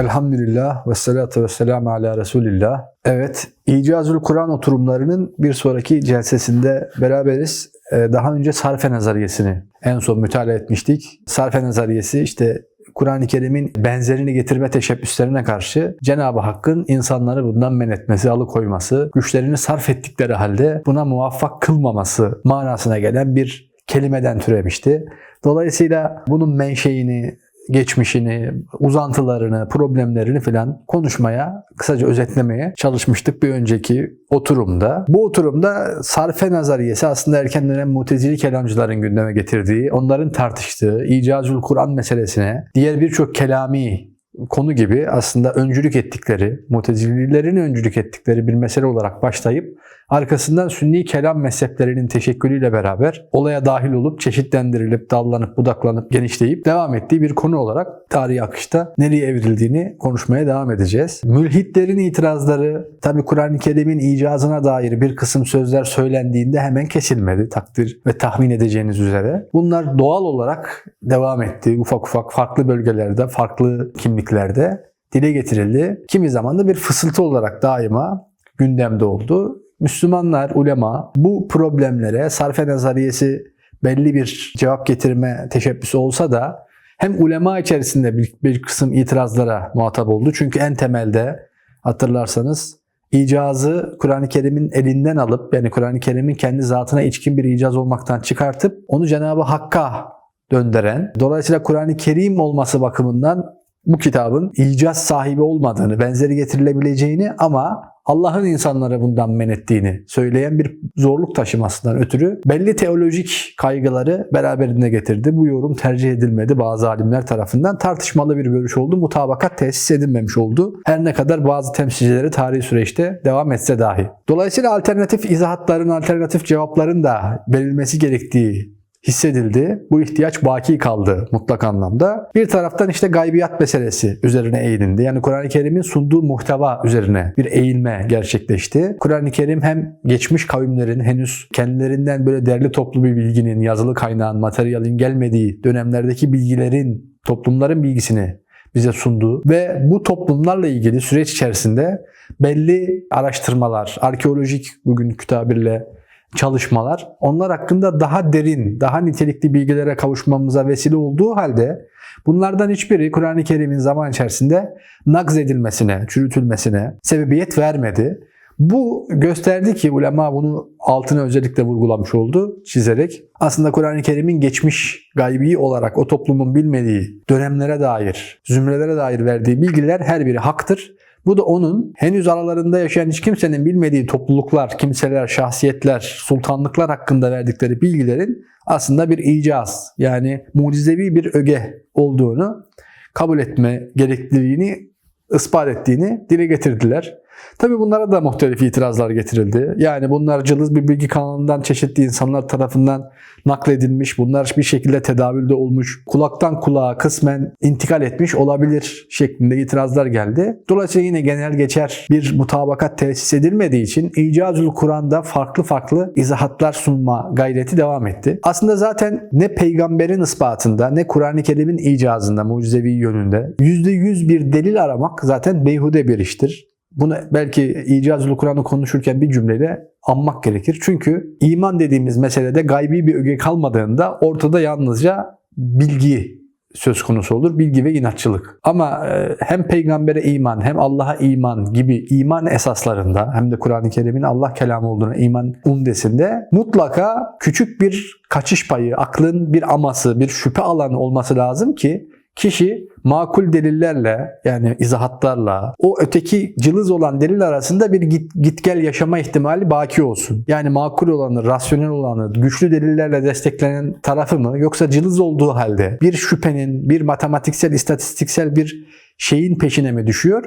Elhamdülillah ve salatu ve selamu ala Resulillah. Evet, İcazül Kur'an oturumlarının bir sonraki celsesinde beraberiz. Ee, Daha önce sarfe nazariyesini en son mütalaa etmiştik. Sarfe nazariyesi işte Kur'an-ı Kerim'in benzerini getirme teşebbüslerine karşı Cenab-ı Hakk'ın insanları bundan men etmesi, alıkoyması, güçlerini sarf ettikleri halde buna muvaffak kılmaması manasına gelen bir kelimeden türemişti. Dolayısıyla bunun menşeini, geçmişini, uzantılarını, problemlerini filan konuşmaya, kısaca özetlemeye çalışmıştık bir önceki oturumda. Bu oturumda sarfe nazariyesi aslında erken dönem mutezili kelamcıların gündeme getirdiği, onların tartıştığı icazül Kur'an meselesine, diğer birçok kelami konu gibi aslında öncülük ettikleri, mutezililerin öncülük ettikleri bir mesele olarak başlayıp arkasından sünni kelam mezheplerinin teşekkülüyle beraber olaya dahil olup çeşitlendirilip, dallanıp, budaklanıp, genişleyip devam ettiği bir konu olarak tarihi akışta nereye evrildiğini konuşmaya devam edeceğiz. Mülhitlerin itirazları, tabi Kur'an-ı Kerim'in icazına dair bir kısım sözler söylendiğinde hemen kesilmedi takdir ve tahmin edeceğiniz üzere. Bunlar doğal olarak devam etti. Ufak ufak farklı bölgelerde, farklı kimliklerde dile getirildi. Kimi zaman da bir fısıltı olarak daima gündemde oldu. Müslümanlar, ulema bu problemlere sarfe nazariyesi belli bir cevap getirme teşebbüsü olsa da hem ulema içerisinde bir, bir kısım itirazlara muhatap oldu. Çünkü en temelde hatırlarsanız icazı Kur'an-ı Kerim'in elinden alıp yani Kur'an-ı Kerim'in kendi zatına içkin bir icaz olmaktan çıkartıp onu Cenab-ı Hakk'a döndüren, dolayısıyla Kur'an-ı Kerim olması bakımından bu kitabın icaz sahibi olmadığını, benzeri getirilebileceğini ama Allah'ın insanlara bundan men ettiğini söyleyen bir zorluk taşımasından ötürü belli teolojik kaygıları beraberinde getirdi. Bu yorum tercih edilmedi bazı alimler tarafından. Tartışmalı bir görüş oldu. Mutabakat tesis edilmemiş oldu. Her ne kadar bazı temsilcileri tarihi süreçte devam etse dahi. Dolayısıyla alternatif izahatların, alternatif cevapların da verilmesi gerektiği hissedildi. Bu ihtiyaç baki kaldı mutlak anlamda. Bir taraftan işte gaybiyat meselesi üzerine eğilindi. Yani Kur'an-ı Kerim'in sunduğu muhteva üzerine bir eğilme gerçekleşti. Kur'an-ı Kerim hem geçmiş kavimlerin henüz kendilerinden böyle derli toplu bir bilginin, yazılı kaynağın, materyalin gelmediği dönemlerdeki bilgilerin, toplumların bilgisini bize sundu ve bu toplumlarla ilgili süreç içerisinde belli araştırmalar, arkeolojik bugünkü tabirle çalışmalar onlar hakkında daha derin, daha nitelikli bilgilere kavuşmamıza vesile olduğu halde bunlardan hiçbiri Kur'an-ı Kerim'in zaman içerisinde nagz edilmesine, çürütülmesine sebebiyet vermedi. Bu gösterdi ki ulema bunu altına özellikle vurgulamış oldu çizerek. Aslında Kur'an-ı Kerim'in geçmiş gaybi olarak o toplumun bilmediği dönemlere dair, zümrelere dair verdiği bilgiler her biri haktır. Bu da onun henüz aralarında yaşayan hiç kimsenin bilmediği topluluklar, kimseler, şahsiyetler, sultanlıklar hakkında verdikleri bilgilerin aslında bir icaz yani mucizevi bir öge olduğunu kabul etme gerekliliğini ispat ettiğini dile getirdiler. Tabi bunlara da muhtelif itirazlar getirildi. Yani bunlar cılız bir bilgi kanalından çeşitli insanlar tarafından nakledilmiş. Bunlar bir şekilde tedavülde olmuş. Kulaktan kulağa kısmen intikal etmiş olabilir şeklinde itirazlar geldi. Dolayısıyla yine genel geçer bir mutabakat tesis edilmediği için İcazül Kur'an'da farklı farklı izahatlar sunma gayreti devam etti. Aslında zaten ne peygamberin ispatında ne Kur'an-ı Kerim'in icazında mucizevi yönünde %100 bir delil aramak zaten beyhude bir iştir. Bunu belki İcazül Kur'an'ı konuşurken bir cümleyle anmak gerekir. Çünkü iman dediğimiz meselede gaybi bir öge kalmadığında ortada yalnızca bilgi söz konusu olur. Bilgi ve inatçılık. Ama e, hem peygambere iman hem Allah'a iman gibi iman esaslarında hem de Kur'an-ı Kerim'in Allah kelamı olduğuna iman umdesinde mutlaka küçük bir kaçış payı, aklın bir aması, bir şüphe alanı olması lazım ki kişi makul delillerle yani izahatlarla o öteki cılız olan delil arasında bir git, git gel yaşama ihtimali baki olsun. Yani makul olanı, rasyonel olanı, güçlü delillerle desteklenen tarafı mı yoksa cılız olduğu halde bir şüphenin, bir matematiksel, istatistiksel bir şeyin peşine mi düşüyor?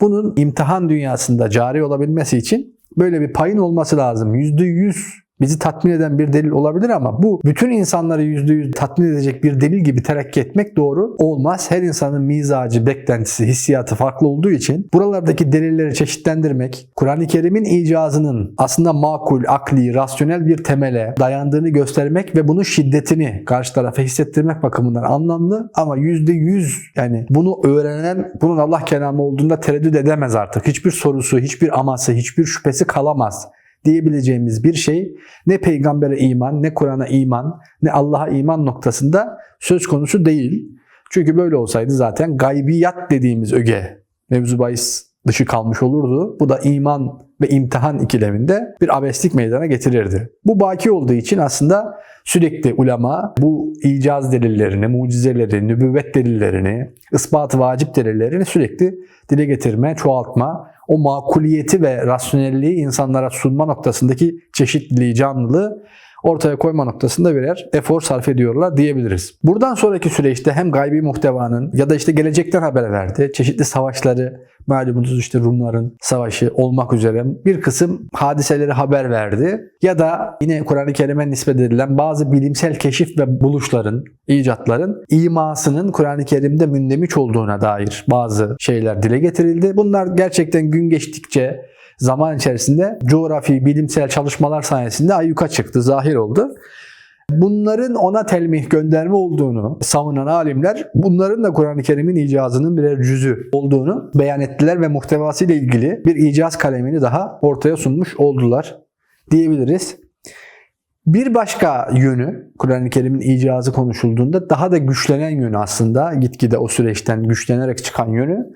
Bunun imtihan dünyasında cari olabilmesi için böyle bir payın olması lazım. %100 bizi tatmin eden bir delil olabilir ama bu bütün insanları %100 tatmin edecek bir delil gibi terakki etmek doğru olmaz. Her insanın mizacı, beklentisi, hissiyatı farklı olduğu için buralardaki delilleri çeşitlendirmek, Kur'an-ı Kerim'in icazının aslında makul, akli, rasyonel bir temele dayandığını göstermek ve bunun şiddetini karşı tarafa hissettirmek bakımından anlamlı ama %100 yani bunu öğrenen bunun Allah kelamı olduğunda tereddüt edemez artık. Hiçbir sorusu, hiçbir aması, hiçbir şüphesi kalamaz diyebileceğimiz bir şey ne peygambere iman, ne Kur'an'a iman, ne Allah'a iman noktasında söz konusu değil. Çünkü böyle olsaydı zaten gaybiyat dediğimiz öge mevzu bahis dışı kalmış olurdu. Bu da iman ve imtihan ikileminde bir abeslik meydana getirirdi. Bu baki olduğu için aslında sürekli ulema bu icaz delillerini, mucizeleri, nübüvvet delillerini, ispat vacip delillerini sürekli dile getirme, çoğaltma, o makuliyeti ve rasyonelliği insanlara sunma noktasındaki çeşitliliği, canlılığı ortaya koyma noktasında birer efor sarf ediyorlar diyebiliriz. Buradan sonraki süreçte hem gaybi muhtevanın ya da işte gelecekten haber verdi. Çeşitli savaşları, malumunuz işte Rumların savaşı olmak üzere bir kısım hadiseleri haber verdi. Ya da yine Kur'an-ı Kerim'e nispet edilen bazı bilimsel keşif ve buluşların, icatların imasının Kur'an-ı Kerim'de mündemiş olduğuna dair bazı şeyler dile getirildi. Bunlar gerçekten gün geçtikçe zaman içerisinde coğrafi, bilimsel çalışmalar sayesinde ayyuka çıktı, zahir oldu. Bunların ona telmih gönderme olduğunu savunan alimler bunların da Kur'an-ı Kerim'in icazının birer cüzü olduğunu beyan ettiler ve muhtevası ile ilgili bir icaz kalemini daha ortaya sunmuş oldular diyebiliriz. Bir başka yönü Kur'an-ı Kerim'in icazı konuşulduğunda daha da güçlenen yönü aslında gitgide o süreçten güçlenerek çıkan yönü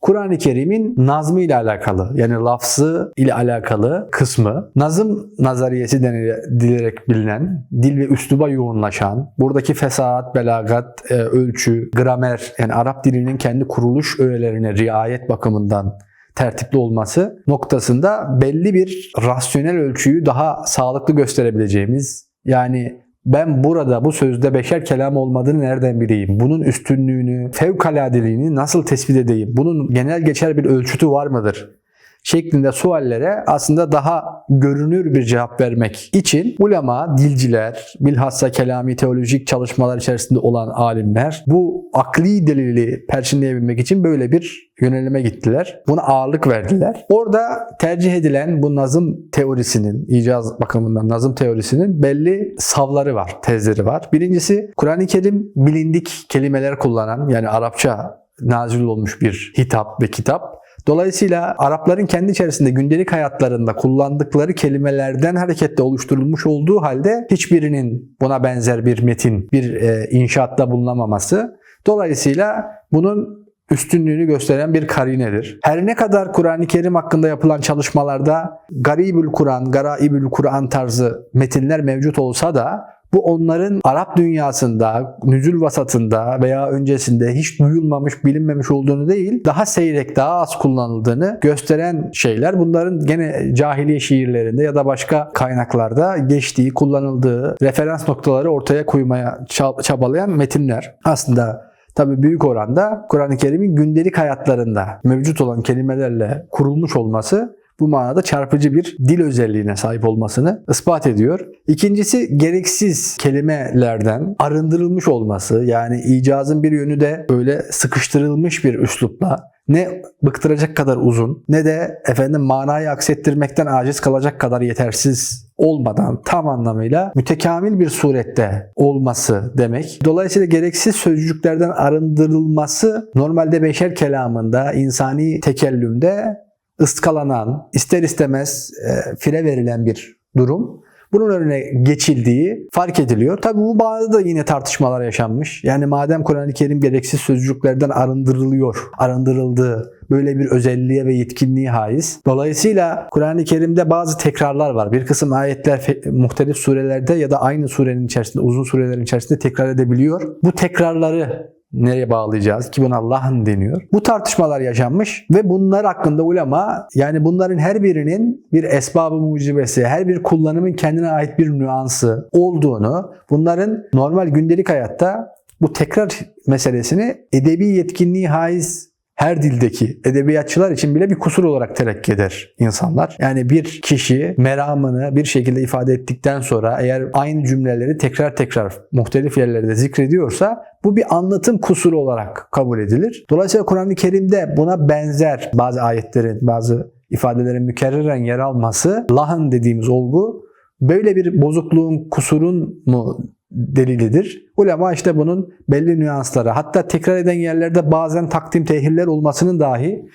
Kur'an-ı Kerim'in nazmı ile alakalı yani lafzı ile alakalı kısmı. Nazım nazariyesi denilerek bilinen, dil ve üsluba yoğunlaşan, buradaki fesahat, belagat, e, ölçü, gramer yani Arap dilinin kendi kuruluş öğelerine riayet bakımından tertipli olması noktasında belli bir rasyonel ölçüyü daha sağlıklı gösterebileceğimiz yani ben burada bu sözde beşer kelam olmadığını nereden bileyim? Bunun üstünlüğünü, fevkaladeliğini nasıl tespit edeyim? Bunun genel geçer bir ölçütü var mıdır? Şeklinde suallere aslında daha görünür bir cevap vermek için ulema, dilciler, bilhassa kelami teolojik çalışmalar içerisinde olan alimler bu akli delili perçinleyebilmek için böyle bir yönelime gittiler. Buna ağırlık verdiler. Orada tercih edilen bu nazım teorisinin, icaz bakımından nazım teorisinin belli savları var, tezleri var. Birincisi Kur'an-ı Kerim bilindik kelimeler kullanan yani Arapça nazil olmuş bir hitap ve kitap. Dolayısıyla Arapların kendi içerisinde gündelik hayatlarında kullandıkları kelimelerden hareketle oluşturulmuş olduğu halde hiçbirinin buna benzer bir metin, bir e, inşaatta bulunamaması. Dolayısıyla bunun üstünlüğünü gösteren bir karinedir. Her ne kadar Kur'an-ı Kerim hakkında yapılan çalışmalarda Garibül Kur'an, Garaibül Kur'an tarzı metinler mevcut olsa da bu onların Arap dünyasında, nüzül vasatında veya öncesinde hiç duyulmamış, bilinmemiş olduğunu değil, daha seyrek, daha az kullanıldığını gösteren şeyler. Bunların gene cahiliye şiirlerinde ya da başka kaynaklarda geçtiği, kullanıldığı referans noktaları ortaya koymaya çabalayan metinler. Aslında Tabi büyük oranda Kur'an-ı Kerim'in gündelik hayatlarında mevcut olan kelimelerle kurulmuş olması bu manada çarpıcı bir dil özelliğine sahip olmasını ispat ediyor. İkincisi gereksiz kelimelerden arındırılmış olması yani icazın bir yönü de öyle sıkıştırılmış bir üslupla ne bıktıracak kadar uzun ne de efendim manayı aksettirmekten aciz kalacak kadar yetersiz olmadan tam anlamıyla mütekamil bir surette olması demek. Dolayısıyla gereksiz sözcüklerden arındırılması normalde beşer kelamında, insani tekellümde ıskalanan, ister istemez e, fire verilen bir durum. Bunun önüne geçildiği fark ediliyor. Tabi bu bağda da yine tartışmalar yaşanmış. Yani madem Kur'an-ı Kerim gereksiz sözcüklerden arındırılıyor, arındırıldığı böyle bir özelliğe ve yetkinliği haiz. Dolayısıyla Kur'an-ı Kerim'de bazı tekrarlar var. Bir kısım ayetler muhtelif surelerde ya da aynı surenin içerisinde, uzun surelerin içerisinde tekrar edebiliyor. Bu tekrarları nereye bağlayacağız ki buna Allah'ın deniyor. Bu tartışmalar yaşanmış ve bunlar hakkında ulema yani bunların her birinin bir esbabı mucibesi, her bir kullanımın kendine ait bir nüansı olduğunu, bunların normal gündelik hayatta bu tekrar meselesini edebi yetkinliği haiz her dildeki edebiyatçılar için bile bir kusur olarak telakki eder insanlar. Yani bir kişi meramını bir şekilde ifade ettikten sonra eğer aynı cümleleri tekrar tekrar muhtelif yerlerde zikrediyorsa bu bir anlatım kusuru olarak kabul edilir. Dolayısıyla Kur'an-ı Kerim'de buna benzer bazı ayetlerin, bazı ifadelerin mükerreren yer alması, lahın dediğimiz olgu böyle bir bozukluğun, kusurun mu delilidir. Ulema işte bunun belli nüansları, hatta tekrar eden yerlerde bazen takdim tehirler olmasının dahi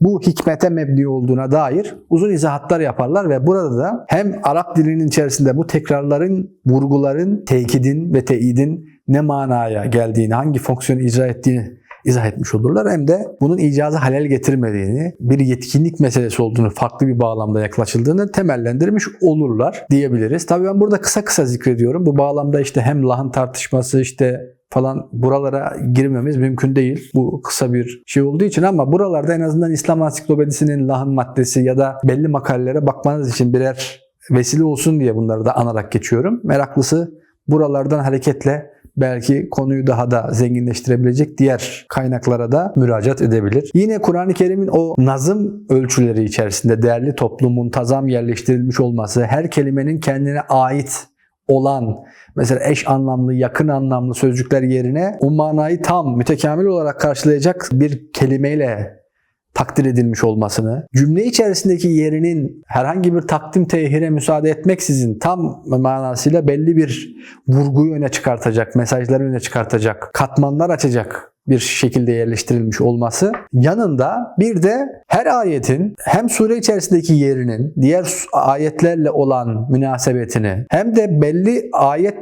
bu hikmete mebni olduğuna dair uzun izahatlar yaparlar ve burada da hem Arap dilinin içerisinde bu tekrarların, vurguların, tekidin ve teyidin ne manaya geldiğini, hangi fonksiyonu icra ettiğini izah etmiş olurlar. Hem de bunun icazı halel getirmediğini, bir yetkinlik meselesi olduğunu, farklı bir bağlamda yaklaşıldığını temellendirmiş olurlar diyebiliriz. Tabii ben burada kısa kısa zikrediyorum. Bu bağlamda işte hem lahın tartışması işte falan buralara girmemiz mümkün değil. Bu kısa bir şey olduğu için ama buralarda en azından İslam Ansiklopedisi'nin lahın maddesi ya da belli makalelere bakmanız için birer vesile olsun diye bunları da anarak geçiyorum. Meraklısı buralardan hareketle belki konuyu daha da zenginleştirebilecek diğer kaynaklara da müracaat edebilir. Yine Kur'an-ı Kerim'in o nazım ölçüleri içerisinde değerli toplu muntazam yerleştirilmiş olması, her kelimenin kendine ait olan mesela eş anlamlı, yakın anlamlı sözcükler yerine o manayı tam, mütekamil olarak karşılayacak bir kelimeyle takdir edilmiş olmasını, cümle içerisindeki yerinin herhangi bir takdim tehire müsaade etmeksizin tam manasıyla belli bir vurguyu öne çıkartacak, mesajları öne çıkartacak, katmanlar açacak bir şekilde yerleştirilmiş olması yanında bir de her ayetin hem sure içerisindeki yerinin diğer ayetlerle olan münasebetini hem de belli ayet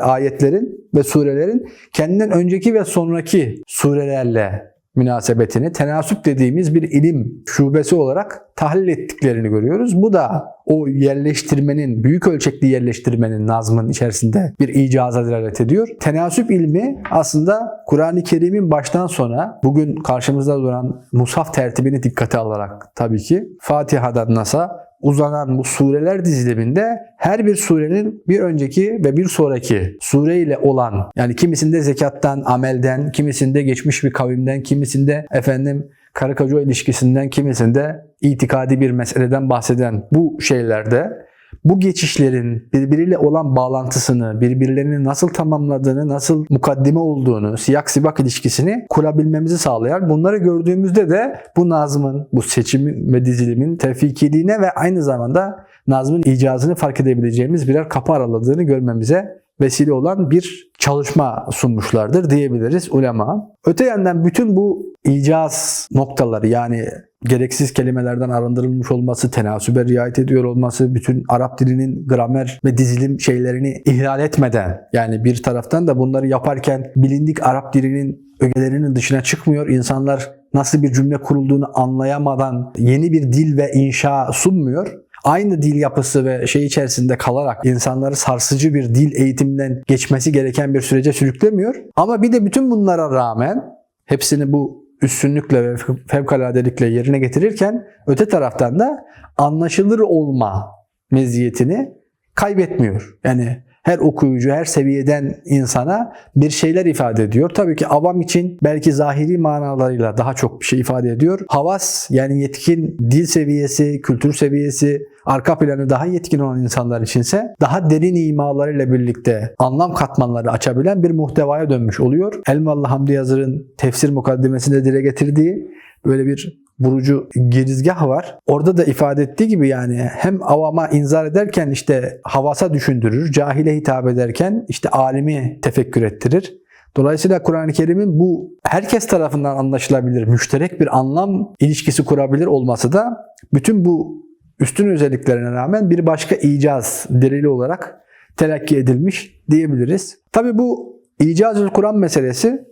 ayetlerin ve surelerin kendinden önceki ve sonraki surelerle münasebetini tenasüp dediğimiz bir ilim şubesi olarak tahlil ettiklerini görüyoruz. Bu da o yerleştirmenin, büyük ölçekli yerleştirmenin nazmın içerisinde bir icaza delalet ediyor. Tenasüp ilmi aslında Kur'an-ı Kerim'in baştan sona bugün karşımızda duran musaf tertibini dikkate alarak tabii ki Fatiha'dan Nas'a uzanan bu sureler diziliminde her bir surenin bir önceki ve bir sonraki sure ile olan yani kimisinde zekattan, amelden, kimisinde geçmiş bir kavimden, kimisinde efendim karı koca ilişkisinden, kimisinde itikadi bir meseleden bahseden bu şeylerde bu geçişlerin birbiriyle olan bağlantısını, birbirlerini nasıl tamamladığını, nasıl mukaddime olduğunu, siyak sibak ilişkisini kurabilmemizi sağlayan. Bunları gördüğümüzde de bu nazmın, bu seçimin ve dizilimin tevfikiliğine ve aynı zamanda nazmın icazını fark edebileceğimiz birer kapı araladığını görmemize vesile olan bir çalışma sunmuşlardır diyebiliriz ulema. Öte yandan bütün bu icaz noktaları yani gereksiz kelimelerden arındırılmış olması, tenasübe riayet ediyor olması, bütün Arap dilinin gramer ve dizilim şeylerini ihlal etmeden yani bir taraftan da bunları yaparken bilindik Arap dilinin ögelerinin dışına çıkmıyor. İnsanlar nasıl bir cümle kurulduğunu anlayamadan yeni bir dil ve inşa sunmuyor aynı dil yapısı ve şey içerisinde kalarak insanları sarsıcı bir dil eğitiminden geçmesi gereken bir sürece sürüklemiyor. Ama bir de bütün bunlara rağmen hepsini bu üstünlükle ve fevkaladelikle yerine getirirken öte taraftan da anlaşılır olma meziyetini kaybetmiyor. Yani her okuyucu, her seviyeden insana bir şeyler ifade ediyor. Tabii ki avam için belki zahiri manalarıyla daha çok bir şey ifade ediyor. Havas yani yetkin dil seviyesi, kültür seviyesi, arka planı daha yetkin olan insanlar içinse daha derin imalarıyla birlikte anlam katmanları açabilen bir muhtevaya dönmüş oluyor. Elmalı Hamdi Yazır'ın tefsir mukaddimesinde dile getirdiği böyle bir vurucu girizgah var. Orada da ifade ettiği gibi yani hem avama inzar ederken işte havasa düşündürür, cahile hitap ederken işte alimi tefekkür ettirir. Dolayısıyla Kur'an-ı Kerim'in bu herkes tarafından anlaşılabilir, müşterek bir anlam ilişkisi kurabilir olması da bütün bu üstün özelliklerine rağmen bir başka icaz delili olarak telakki edilmiş diyebiliriz. Tabi bu icazül Kur'an meselesi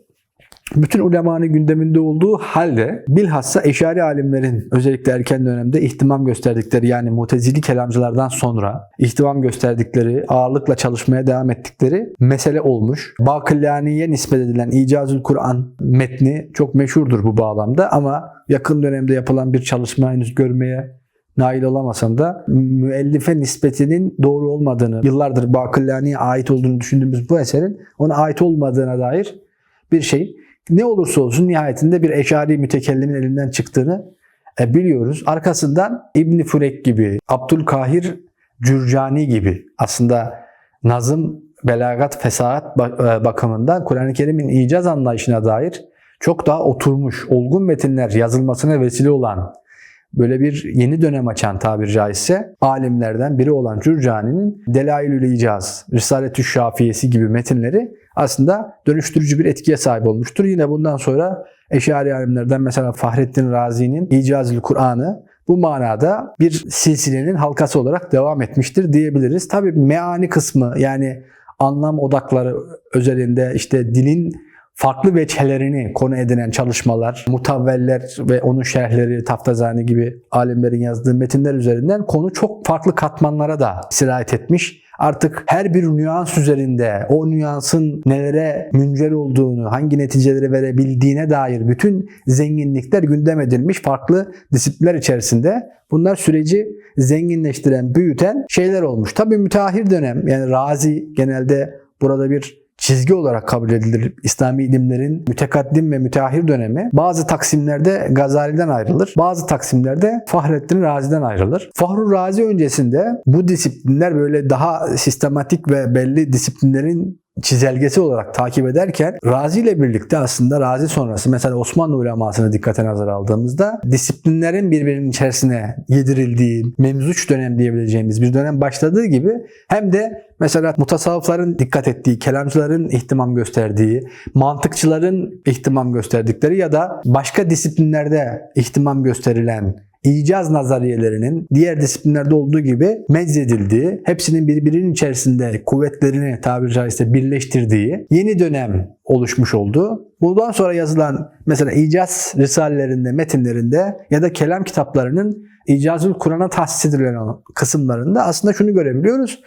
bütün ulemanın gündeminde olduğu halde bilhassa eşari alimlerin özellikle erken dönemde ihtimam gösterdikleri yani mutezili kelamcılardan sonra ihtimam gösterdikleri, ağırlıkla çalışmaya devam ettikleri mesele olmuş. Bakillaniye nispet edilen İcazül Kur'an metni çok meşhurdur bu bağlamda ama yakın dönemde yapılan bir çalışma henüz görmeye nail olamasam da müellife nispetinin doğru olmadığını, yıllardır Bakillani'ye ait olduğunu düşündüğümüz bu eserin ona ait olmadığına dair bir şey ne olursa olsun nihayetinde bir eşari mütekellimin elinden çıktığını e, biliyoruz. Arkasından İbn Furek gibi, Abdülkahir Cürcani gibi aslında nazım, belagat, fesahat e, bakımından Kur'an-ı Kerim'in icaz anlayışına dair çok daha oturmuş, olgun metinler yazılmasına vesile olan böyle bir yeni dönem açan tabir caizse alimlerden biri olan Cürcani'nin Delailül İcaz, Risaletü Şafiyesi gibi metinleri aslında dönüştürücü bir etkiye sahip olmuştur. Yine bundan sonra Eşari alimlerden mesela Fahrettin Razi'nin İcazül Kur'an'ı bu manada bir silsilenin halkası olarak devam etmiştir diyebiliriz. Tabi meani kısmı yani anlam odakları özelinde işte dilin farklı veçhelerini konu edinen çalışmalar, mutavveller ve onun şerhleri, Taftazani gibi alimlerin yazdığı metinler üzerinden konu çok farklı katmanlara da sirayet etmiş. Artık her bir nüans üzerinde o nüansın nelere müncer olduğunu, hangi neticeleri verebildiğine dair bütün zenginlikler gündem edilmiş farklı disiplinler içerisinde. Bunlar süreci zenginleştiren, büyüten şeyler olmuş. Tabii müteahhir dönem yani Razi genelde burada bir çizgi olarak kabul edilir. İslami ilimlerin mütekaddim ve müteahhir dönemi bazı taksimlerde Gazali'den ayrılır. Bazı taksimlerde Fahrettin Razi'den ayrılır. Fahru Razi öncesinde bu disiplinler böyle daha sistematik ve belli disiplinlerin çizelgesi olarak takip ederken Razi ile birlikte aslında Razi sonrası mesela Osmanlı ulemasını dikkate nazar aldığımızda disiplinlerin birbirinin içerisine yedirildiği memzuç dönem diyebileceğimiz bir dönem başladığı gibi hem de mesela mutasavvıfların dikkat ettiği, kelamcıların ihtimam gösterdiği, mantıkçıların ihtimam gösterdikleri ya da başka disiplinlerde ihtimam gösterilen icaz nazariyelerinin diğer disiplinlerde olduğu gibi meczedildiği, hepsinin birbirinin içerisinde kuvvetlerini tabiri caizse birleştirdiği yeni dönem oluşmuş oldu. Bundan sonra yazılan mesela icaz risalelerinde, metinlerinde ya da kelam kitaplarının icazül Kur'an'a tahsis edilen kısımlarında aslında şunu görebiliyoruz.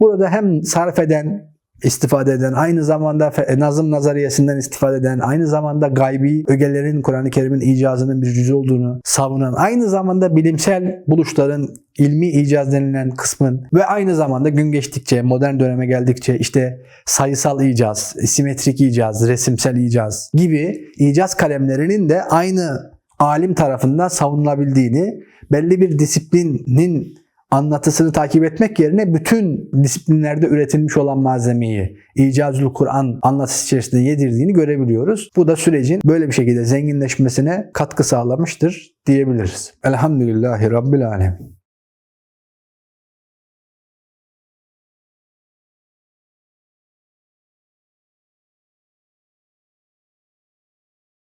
Burada hem sarf eden, istifade eden, aynı zamanda nazım nazariyesinden istifade eden, aynı zamanda gaybi ögelerin Kur'an-ı Kerim'in icazının bir cüzü olduğunu savunan, aynı zamanda bilimsel buluşların ilmi icaz denilen kısmın ve aynı zamanda gün geçtikçe, modern döneme geldikçe işte sayısal icaz, simetrik icaz, resimsel icaz gibi icaz kalemlerinin de aynı alim tarafından savunulabildiğini, belli bir disiplinin anlatısını takip etmek yerine bütün disiplinlerde üretilmiş olan malzemeyi İcazül Kur'an anlatısı içerisinde yedirdiğini görebiliyoruz. Bu da sürecin böyle bir şekilde zenginleşmesine katkı sağlamıştır diyebiliriz. Elhamdülillahi Rabbil Alemin.